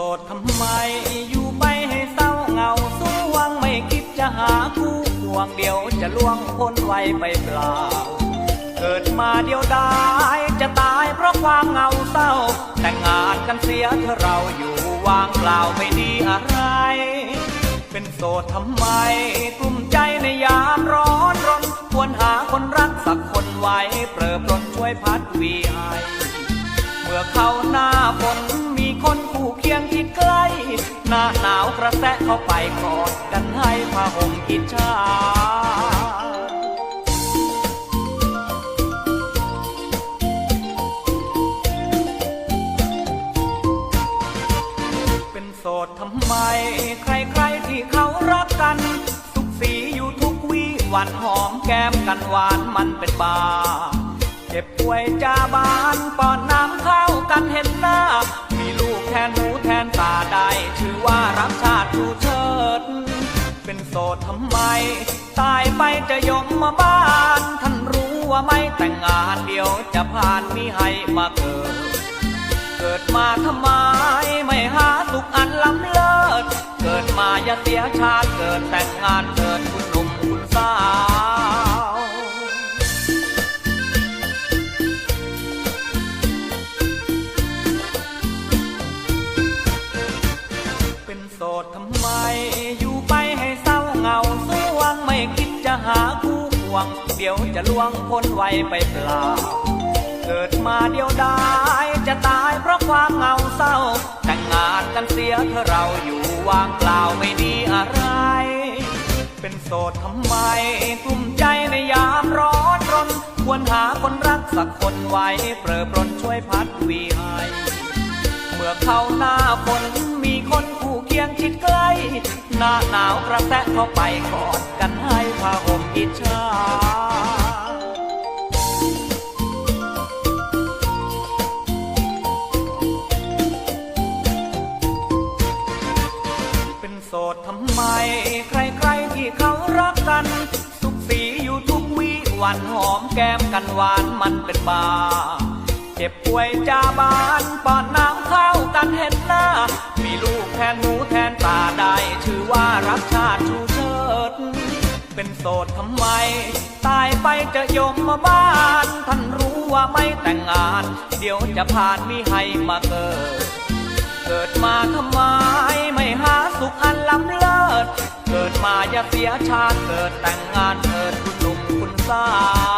โสดทำไมอยู่ไปให้เศร้าเหงาสู้วังไม่คิดจะหาคู่ควงเดียวจะล่วงพ้นไวไปเปล่า เกิดมาเดียวดายจะตายเพราะความเหงาเศร้า แต่งงานกันเสียเธอเราอยู่วางเปล่าไม่ดีอะไร เป็นโสดทำไมกลุ่มใจในยามร้อนรนควรหาคนรักสักคนไว้เปรอะปรนช่วยพัดวีไอเมื่อเข้าหน้าฝ ระแสเข้าไปกอดกันให้ผ้าห่มอิจฉาเป็นโสดทำไม ใครๆที่เขารักกัน สุขสีอยู่ทุกวี่วันหอมแก้มกันหวานมันเป็นบาเจ็บป่วยจาบานป้อนน้ำข้าวกันเห็น โสดทำไม ตายไปจะยมมาบ้าน ท่านรู้ว่าไม่แต่งงานเดียวจะผ่านมีให้มาเกิด เกิดมาทำไม ไม่หาสุขอันล้ำเลิศ เกิดมาอย่าเสียชาติเกิดแต่งงานเกิดคุณหนุ่มคุณสาวเป็นโสดทำไม วง เดี๋ยวจะล่วงพ้นไวไปเปล่า เกิดมาเดียวดายจะตายเพราะความเหงาเศร้า แต่งงานกันเสียเธอเราอยู่ว่างเปล่าไม่ดีอะไร เป็นโสดทำไมกลุ่มใจในยามร้อนรน ควรหาคนรักสักคนไว้เปรอปรนช่วยพัดวีให้เมื่อเข้าหน้าฝน คนคู่เคียงชิดใกล้ หน้าหนาวกระแทกเข้าไปกอดกันให้ผ้าห่มอิจฉาเป็นโสดทำไม ใครๆที่เขารักกัน สุขสีอยู่ทุกวิวันหอมแก้มกันหวานมันเป็นบา เจ็บป่วยจาบาาติชูเชิด เป็นโสดทำไม ตายไปจะยมมาบ้าน ท่านรู้ว่าไม่แต่งงาน เดี๋ยวจะผ่านมีให้มาเกิด เกิดมาทำไม ไม่หาสุขอันล้ำเลิศ เกิดมาอย่าเสียชาติเกิดแต่งงานเกิดคุณหนุ่มคุณสาว